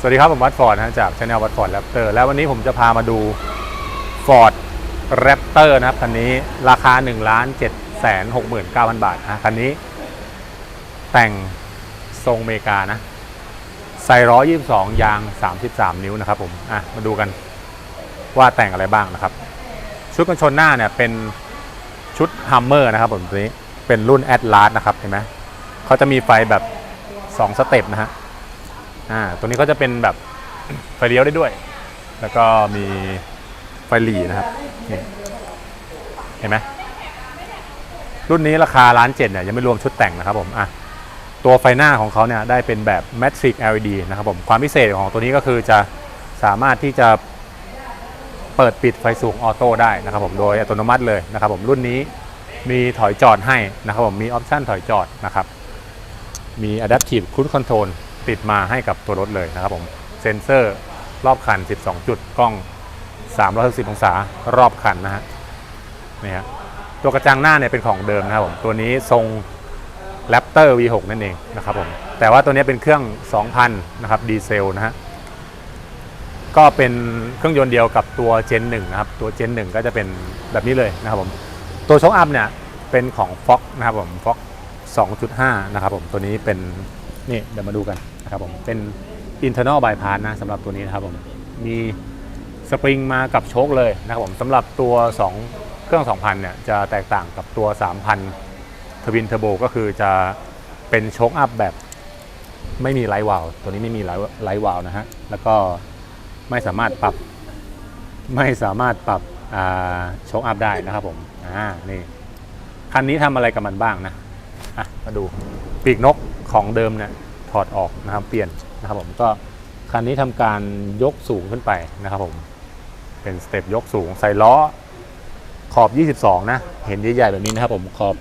สวัสดีครับผมวัดฟอร์ดนะฮะจากช anel วัดฟอร์ดแรปเตอร์แล้ววันนี้ผมจะพามาดู Ford Raptor นะครับคันนี้ราคา 1 7 6 9 0 0 0 บาทนะคันนี้ แต่งทรงอเมริกานะใส่ล้อ22ยาง 33 นิ้วนะครับผมอะมาดูกันว่าแต่งอะไรบ้างนะครับ ชุดกันชนหน้าเนี่ยเป็นชุด Hummer นะครับผมตัวนี้เป็นรุ่น Atlas นะครับเห็นไหมเขาจะมีไฟแบบ 2 สเต็ปนะฮะ อ่าตัวนี้ก็จะเป็นแบบไฟเลี้ยวได้ด้วย แล้วก็มีไฟหลีนะครับนี่เห็นไหมรุ่นนี้ราคาล้านเจ็ดเนี่ยยังไม่รวมชุดแต่งนะครับผมอะตัวไฟหน้าของเขาเนี่ยได้เป็นแบบ Matrix LED นะครับผมความพิเศษของตัวนี้ก็คือจะสามารถที่จะเปิดปิดไฟสูงออโต้ได้นะครับผมโดยอัตโนมัติเลยนะครับผมรุ่นนี้มีถอยจอดให้นะครับผมมีออปชั่นถอยจอดนะครับมี Adaptive Cruise Control ติดมาให้กับตัวรถเลยนะครับผมเซ็นเซอร์รอบคัน 12 จุดกล้อง 360 องศารอบคันนะฮะนี่ฮะตัวกระจังหน้าเนี่ยเป็นของเดิมนะครับผมตัวนี้ทรง Raptor V6 นั่นเองนะครับผมแต่ว่าตัวนี้เป็นเครื่อง 2,000 นะครับดีเซลนะฮะก็เป็นเครื่องยนต์เดียวกับตัว Gen 1นะครับตัว Gen 1 ก็จะเป็นแบบนี้เลยนะครับผมตัวช็อคอัพเนี่ยเป็นของ Fox นะครับผม Fox 2.5 นะครับผมตัวนี้เป็น นี่เดี๋ยวมาดูกันนะครับผมเป็น internal bypass นะสำหรับตัวนี้นะครับผมมีสปริงมากับโชคเลยนะครับผมสำหรับตัว 2 เครื่อง 2,000เนี่ยจะแตกต่างกับตัว 3,000ทวินเทอร์โบก็คือจะเป็นโชคอัพแบบไม่มีไลท์วาลตัวนี้ไม่มีไลท์วาลนะฮะแล้วก็ไม่สามารถปรับไม่สามารถปรับโชคอัพได้นะครับผมอ่านี่คันนี้ทำอะไรกับมันบ้างนะอะมาดูปีกนก ของเดิมเนี่ยถอดออกนะครับเปลี่ยนนะครับผมก็คันนี้ทำการยกสูงขึ้นไปนะครับผมเป็นสเต็ปยกสูงใส่ล้อขอบ 22 นะ เห็นใหญ่ๆแบบนี้นะครับผมขอบ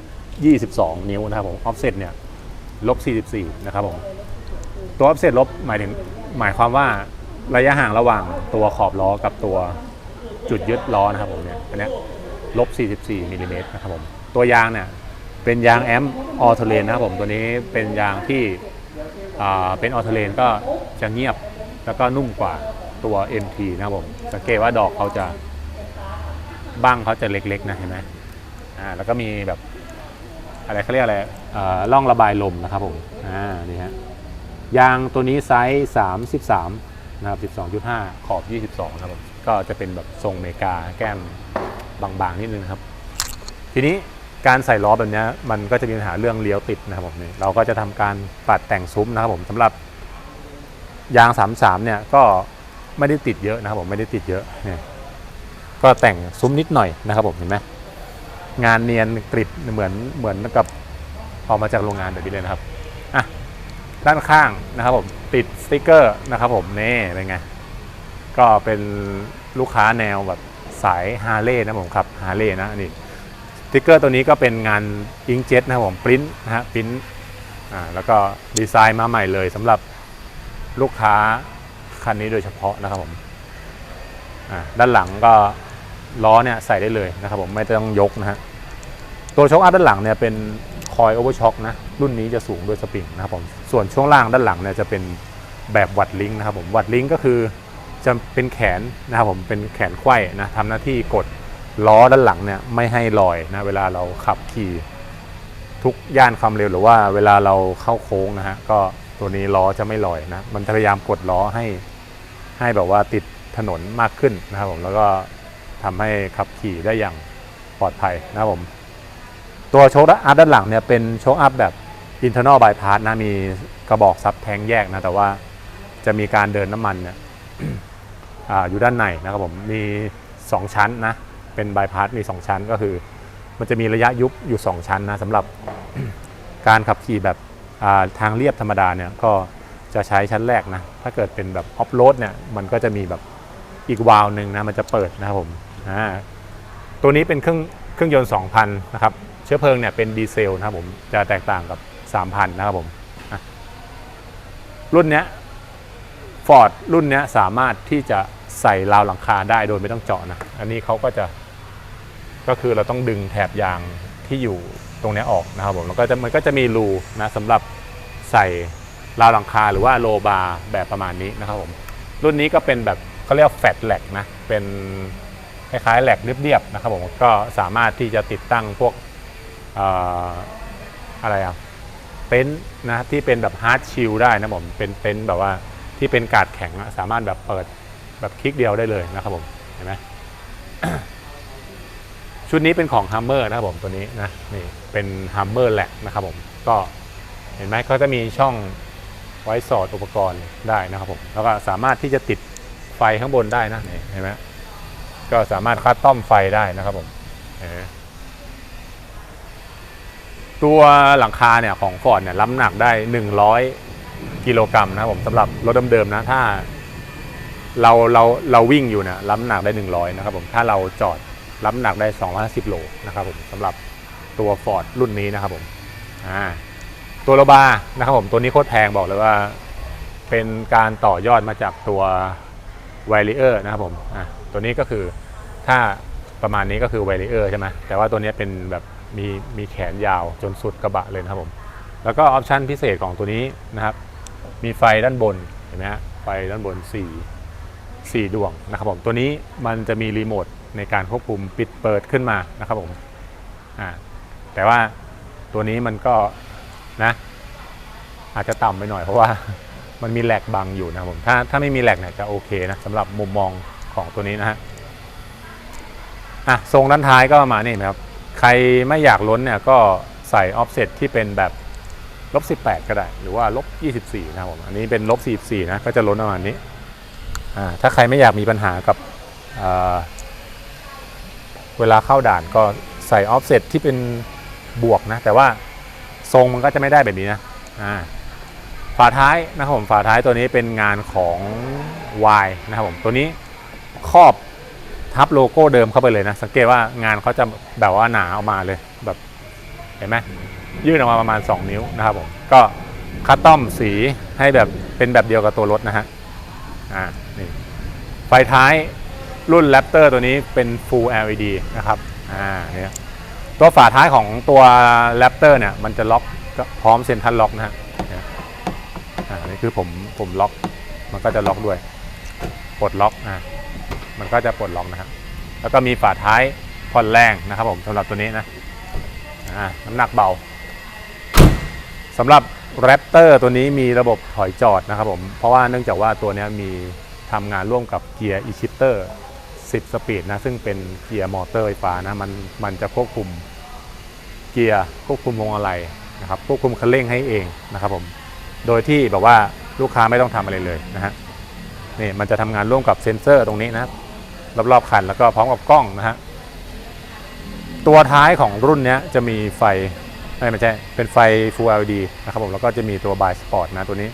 22 นิ้วนะครับผมออฟเซ็ตเนี่ยลบ 44 นะครับผมตัวออฟเซ็ตลบหมายถึงหมายความว่าระยะห่างระหว่างตัวขอบล้อกับตัวจุดยึดล้อนะครับผมเนี่ยอันนี้ลบ 44มิลลิเมตรนะครับผมตัวยางเนี่ย เป็นยางแอมออเทเลนนะครับผมตัวนี้เป็นยางที่เป็นออเทเลนก็จะเงียบแล้วก็นุ่มกว่าตัว MT นะครับผมสังเกตว่าดอกเขาจะบ้างเขาจะเล็กๆนะเห็นไหมอ่าแล้วก็มีแบบอะไรเขาเรียกอะไรอ่าร่องระบายลมนะครับผมอ่านี่ฮะยางตัวนี้ไซส์33นะครับ12.5 ขอบ 22นะครับผมก็จะเป็นแบบทรงเมกาแก้มบางๆนิดนึงครับ ทีนี้ การใส่ล้อแบบนี้มันก็จะมีปัญหาเรื่องเลี้ยวติดนะครับผมนี่เราก็จะทำการปัดแต่งซุ้มนะครับผมสำหรับยาง 33 เนี่ยก็ไม่ได้ติดเยอะนะครับผมไม่ได้ติดเยอะเนี่ยก็แต่งซุ้มนิดหน่อยนะครับผมเห็นไหมงานเนียนกริบเหมือนเหมือนกับออกมาจากโรงงานแบบนี้เลยนะครับอะด้านข้างนะครับผมติดสติกเกอร์นะครับผมนี่เป็นไงก็เป็นลูกค้าแนวแบบสายฮาร์เลย์นะผมครับฮาร์เลย์นะนี่ ติ๊กเกอร์ตัวนี้ก็เป็นงานอิงเจ็ตนะครับผมปริ้นนะฮะปริ้นอ่าแล้วก็ดีไซน์มาใหม่เลยสำหรับลูกค้าคันนี้โดยเฉพาะนะครับผมอ่าด้านหลังก็ล้อเนี่ยใส่ได้เลยนะครับผมไม่ต้องยกนะฮะตัวช็อคอัพด้านหลังเนี่ยเป็นคอยโอเวอร์ช็อคนะรุ่นนี้จะสูงด้วยสปริงนะครับผมส่วนช่วงล่างด้านหลังเนี่ยจะเป็นแบบวัดลิงก์นะครับผมวัดลิงก์ก็คือจะเป็นแขนนะครับผมเป็นแขนไขว้นะทำหน้าที่กด ล้อด้านหลังเนี่ยไม่ให้ลอยนะเวลาเราขับขี่ทุกย่านความเร็วหรือว่าเวลาเราเข้าโค้งนะฮะก็ตัวนี้ล้อจะไม่ลอยนะมันพยายามกดล้อให้ให้แบบว่าติดถนนมากขึ้นนะครับผมแล้วก็ทำให้ขับขี่ได้อย่างปลอดภัยนะครับผมตัวโชคอัพด้านหลังเนี่ยเป็นโชคอัพแบบ internal bypass นะมีกระบอกซับแทงแยกนะแต่ว่าจะมีการเดินน้ำมันเนี่ยออยู่ด้านในนะครับผมมี 2 ชั้นนะ เป็นบายพาสมี 2 ชั้นก็คือ มันจะมีระยะยุบอยู่ 2 ชั้นนะสำหรับการขับขี่แบบทางเรียบธรรมดาเนี่ยก็จะใช้ชั้นแรกนะ ถ้าเกิดเป็นแบบออฟโรดเนี่ยมันก็จะมีแบบอีกวาล์วหนึ่งนะมันจะเปิดนะครับผมอ่าตัวนี้เป็นเครื่องเครื่องยนต์ 2,000 นะครับ เชื้อเพลิงเนี่ยเป็นดีเซลนะครับผมจะแตกต่างกับ 3,000 นะครับผมรุ่นเนี้ยฟอร์ดรุ่นเนี้ยสามารถที่จะใส่ราวหลังคาได้โดยไม่ต้องเจาะนะ อันนี้เขาก็จะ ก็คือเราต้องดึงแถบยางที่อยู่ตรงนี้ออกนะครับผมแล้วก็จะมันก็จะมีรูนะสำหรับใส่ราวหลังคาหรือว่าโลบาร์แบบประมาณนี้นะครับผมรุ่นนี้ก็เป็นแบบเขาเรียกแฟตแหลกนะเป็นคล้ายๆแหลกเรียบๆนะครับผมก็สามารถที่จะติดตั้งพวกออะไรอะเต็นท์นะที่เป็นแบบฮาร์ดชิลได้นะผมเป็นเต็นท์แบบว่าที่เป็นกาดแข็งอะสามารถแบบเปิดแบบคลิกเดียวได้เลยนะครับผมเห็นไหม ชุดนี้เป็นของ Hummer นะครับผมตัวนี้นะนี่เป็น Hummer แหละนะครับผมก็เห็นไหมเขาจะมีช่องไว้สอดอุปกรณ์ได้นะครับผมแล้วก็สามารถที่จะติดไฟข้างบนได้นะนี่เห็นไหมก็สามารถคัดต้อมไฟได้นะครับผมตัวหลังคาเนี่ยของฟอร์ดเนี่ยรับหนักได้ 100 กิโลกรัมนะครับผมสำหรับรถเดิมๆนะถ้าเราเราเราวิ่งอยู่เนี่ยรับหนักได้ 100 นะครับผมถ้าเราจอด รับหนักได้ 250 โลนะครับผมสำหรับตัว Ford รุ่นนี้นะครับผมอ่าตัวโลบาร์นะครับผมตัวนี้โคตรแพงบอกเลยว่า เป็นการต่อยอดมาจากตัว w i l e r นะครับผมอะตัวนี้ก็คือถ้าประมาณนี้ก็คือ w i l e r ใช่ไหมแต่ว่าตัวนี้เป็นแบบมีมีแขนยาวจนสุดกระบะเลยนะครับผมแล้วก็ออปชันพิเศษของตัวนี้นะครับมีไฟด้านบนเห็นไหมฮะไฟด้านบน 4 4 ดวงนะครับผมตัวนี้มันจะมีรีโมท ในการควบคุมปิดเปิดขึ้นมานะครับผมแต่ว่าตัวนี้มันก็นะอาจจะต่ำไปหน่อยเพราะว่ามันมีแหลกบังอยู่นะครับผมถ้าถ้าไม่มีแหลกเนี่ยจะโอเคนะสำหรับมุมมองของตัวนี้นะฮะอะทรงด้านท้ายก็มานี้นะครับ ใครไม่อยากล้นเนี่ยก็ใส่ออฟเซตที่เป็นแบบลบ18 ก็ได้ หรือว่าลบ24 นะครับผมอันนี้เป็นลบ44นะก็จะล้นประมาณนี้อ่าถ้าใครไม่อยากมีปัญหากับ เวลาเข้าด่านก็ใส่ออฟเซตที่เป็นบวกนะ แต่ว่าทรงมันก็จะไม่ได้แบบนี้นะอ่าฝาท้ายนะครับผมฝาท้ายตัวนี้เป็นงานของ Y นะครับผมตัวนี้ครอบทับโลโก้เดิมเข้าไปเลยนะ สังเกตว่างานเขาจะแบบว่าหนาออกมาเลยแบบเห็นไหมยื่นออกมาประมาณ 2 นิ้วนะครับผมก็คัสตอมสีให้แบบเป็นแบบเดียวกับตัวรถนะฮะอ่านี่ไฟท้าย รุ่น Raptor ตัวนี้เป็น Full LED นะครับอ่าเนี่ยตัวฝาท้ายของตัว Raptor เนี่ยมันจะล็อกก็พร้อมเซ็นทรัลล็อกนะฮะเนี่ยอ่านี่คือผมผมล็อกมันก็จะล็อกด้วยปลดล็อกอ่ามันก็จะปลดล็อกนะครับแล้วก็มีฝาท้ายผ่อนแรงนะครับผมสำหรับตัวนี้นะอ่าน้ำหนักเบาสำหรับ Raptor ตัวนี้มีระบบถอยจอดนะครับผมเพราะว่าเนื่องจากว่าตัวนี้มีทำงานร่วมกับเกียร์ e-shifter 10 สปีดนะซึ่งเป็นเกียร์มอเตอร์ไฟฟ้านะมันมันจะควบคุมเกียร์ควบคุมวงอะไรนะครับควบคุมคันเร่งให้เองนะครับผมโดยที่แบบว่าลูกค้าไม่ต้องทำอะไรเลยนะฮะนี่มันจะทำงานร่วมกับเซ็นเซอร์ตรงนี้นะรอบๆคันแล้วก็พร้อมกับกล้องนะฮะตัวท้ายของรุ่นนี้จะมีไฟไม่ไม่ใช่เป็นไฟ Full LED นะครับผมแล้วก็จะมีตัว By Sport นะตัวนี้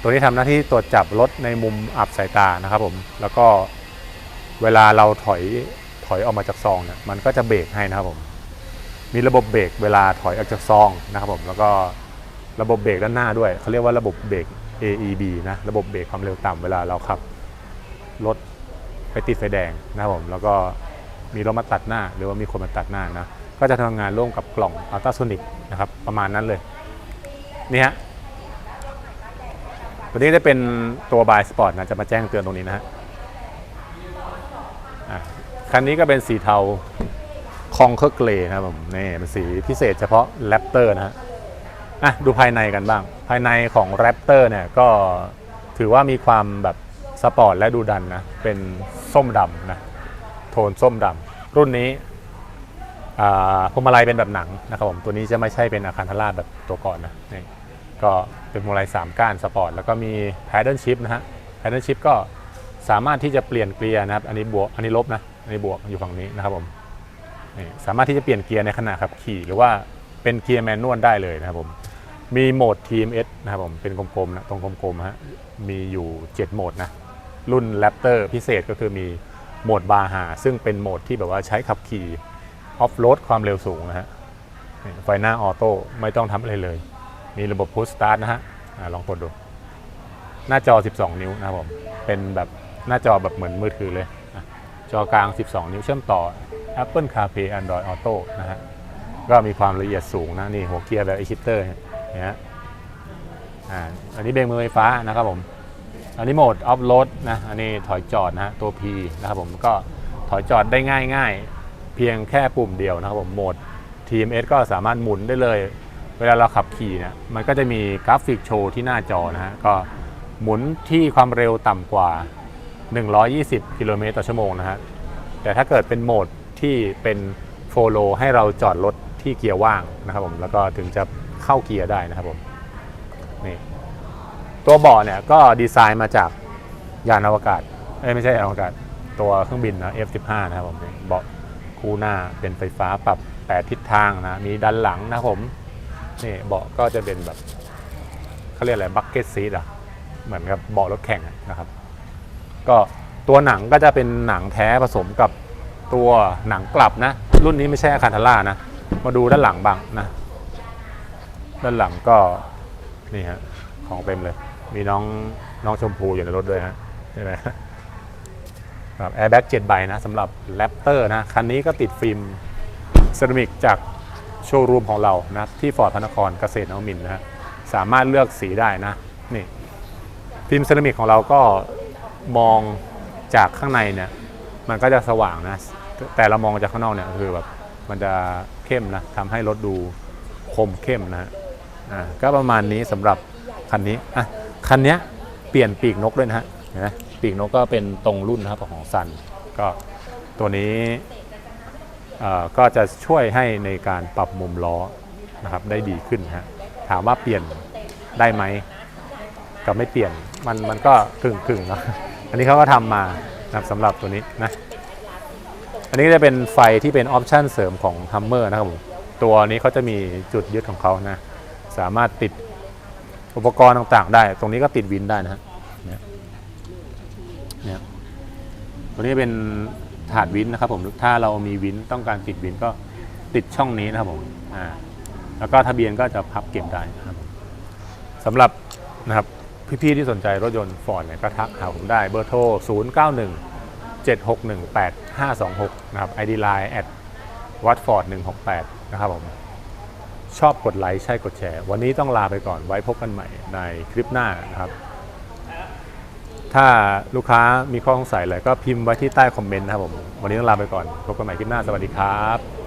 ตัวนี้ทำหน้าที่ตรวจจับรถในมุมอับสายตานะครับผมแล้วก็ เวลาเราถอยถอยออกมาจากซองเนี่ยมันก็จะเบรกให้นะครับผมมีระบบเบรกเวลาถอยออกจากซองนะครับผมแล้วก็ระบบเบรกด้านหน้าด้วยเขาเรียกว่าระบบเบรก AEB นะระบบเบรกความเร็วต่ำเวลาเราขับรถไปติดไฟแดงนะครับผมแล้วก็มีรถมาตัดหน้า หรือว่ามีคนมาตัดหน้านะก็จะทำงานร่วมกับกล่องอัลตราโซนิกนะครับประมาณนั้นเลยนี่ฮะตัวนี้จะเป็นตัวบายสปอร์ตนะจะมาแจ้งเตือนตรงนี้นะฮะอะ คันนี้ก็เป็นสีเทาคองเคอร์เกรนะครับผมนี่เป็นสีพิเศษเฉพาะแรปเตอร์นะฮะอะดูภายในกันบ้าง ภายในของแรปเตอร์เนี่ยก็ถือว่ามีความแบบสปอร์ตและดูดันนะ เป็นส้มดำนะ โทนส้มดำรุ่นนี้พวงมาลัยเป็นแบบหนังนะครับผมตัวนี้จะไม่ใช่เป็นอาคารทาราแบบตัวก่อนนะนี่ก็เป็นพวงมาลัย3ก้านสปอร์ตแล้วก็มีแพดเดิลชิพนะฮะแพดเดิลชิพก็สามารถที่จะเปลี่ยนเกียร์นะครับ อันนี้บวกอันนี้ลบนะ อันนี้บวกอยู่ฝั่งนี้นะครับผมนี่สามารถที่จะเปลี่ยนเกียร์ในขณะขับขี่หรือว่าเป็นเกียร์แมนนวลได้เลยนะครับผมมีโหมด TMS นะครับผมเป็นกลมๆนะตรงกลมๆฮะมีอยู่ 7 โหมดนะรุ่น Raptor พิเศษก็คือมีโหมดบาฮาซึ่งเป็นโหมดที่แบบว่าใช้ขับขี่ออฟโรดความเร็วสูงนะฮะไฟหน้าออโต้ไม่ต้องทำอะไรเลย มีระบบพุชสตาร์ทนะฮะลองกดดู หน้าจอ 12 นิ้วนะครับผมเป็นแบบหน้าจอแบบเหมือนมือถือเลย จอกลาง 12 นิ้วเชื่อมต่อ Apple CarPlay Android Auto นะฮะ ก็มีความละเอียดสูงนะ นี่หัวเกียร์แบบ e s h i f t e r นะฮะอ่าอันนี้เบรกมือไฟฟ้านะครับผม อันนี้โหมดออฟโรดนะ อันนี้ถอยจอดนะฮะตัว P นะครับผมก็ถอยจอดได้ง่ายง่ายๆเพียงแค่ปุ่มเดียวนะครับผมโหมด TMS ก็สามารถหมุนได้เลย เวลาเราขับขี่เนี่ยมันก็จะมีกราฟิกโชว์ที่หน้าจอนะฮะก็หมุนที่ความเร็วต่ำกว่า 120 กิโลเมตรต่อชั่วโมงนะฮะ แต่ถ้าเกิดเป็นโหมดที่เป็นโฟโลให้เราจอดรถที่เกียร์ว่างนะครับผม แล้วก็ถึงจะเข้าเกียร์ได้นะครับผม นี่ตัวเบาะเนี่ยก็ดีไซน์มาจากยานอวกาศ เอ้ยไม่ใช่ยานอวกาศ ตัวเครื่องบินนะ F15 นะครับผมเบาะคู่หน้าเป็นไฟฟ้าปรับ 8 ทิศทางนะ มีด้านหลังนะครับผมนี่เบาะก็จะเป็นแบบเขาเรียกอะไรบักเก็ตซีทอะ เหมือนกับเบาะรถแข่งนะครับ ก็ตัวหนังก็จะเป็นหนังแท้ผสมกับตัวหนังกลับนะ รุ่นนี้ไม่ใช่อาคาทาร่านะ มาดูด้านหลังบ้างนะ ด้านหลังก็นี่ฮะของเต็มเลย มีน้องน้องชมพูอยู่ในรถด้วยฮะใช่ไหมครับแอร์แบ็กเจ็ดใบนะสำหรับแรปเตอร์นะ คันนี้ก็ติดฟิล์มเซรามิกจากโชว์รูมของเรานะที่ฟอร์ดพระนครเกษตรนวมินนะฮะสามารถเลือกสีได้นะนี่ฟิล์มเซรามิกของเราก็ มองจากข้างในเนี่ย มันก็จะสว่างนะ แต่เรามองจากข้างนอกเนี่ยคือแบบมันจะเข้มนะทำให้รถดูคมเข้มนะฮะอ่าก็ประมาณนี้สำหรับคันนี้อะคันนี้เปลี่ยนปีกนกด้วยนะฮะเห็นไหมปีกนกก็เป็นตรงรุ่นนะครับของซันก็ตัวนี้อ่อก็จะช่วยให้ในการปรับมุมล้อนะครับได้ดีขึ้นฮะถามว่าเปลี่ยนได้ไหมกับไม่เปลี่ยนมันมันก็กึ่งๆเนาะ นนี้เขาก็ทำมานะครับสำหรับตัวนี้นะ อันนี้จะเป็นไฟที่เป็นออปชันเสริมของ Hummer นะครับผมตัวนี้เขาจะมีจุดยึดของเขานะ สามารถติดอุปกรณ์ต่างๆ ได้ ตรงนี้ก็ติดวินได้นะฮะเนี่ยตัวนี้เป็นถาดวินนะครับผมถ้าเรามีวินต้องการติดวินก็ติดช่องนี้นะครับผมอ่าแล้วก็ทะเบียนก็จะพับเก็บได้นะครับสำหรับนะครับ พี่ๆที่สนใจรถยนต์ฟอร์ดเนี่ยก็ทักหาผมได้เบอร์โทร 0 9 1 7 6 1 8 5 2 6 นะครับ ID Line at watford 168 นะครับผม ชอบกดไลค์ใช่กดแชร์ วันนี้ต้องลาไปก่อนไว้พบกันใหม่ในคลิปหน้านะครับ ถ้าลูกค้ามีข้อสงสัยอะไรก็พิมพ์ไว้ที่ใต้คอมเมนต์นะครับผม วันนี้ต้องลาไปก่อน พบกันใหม่คลิปหน้า สวัสดีครับ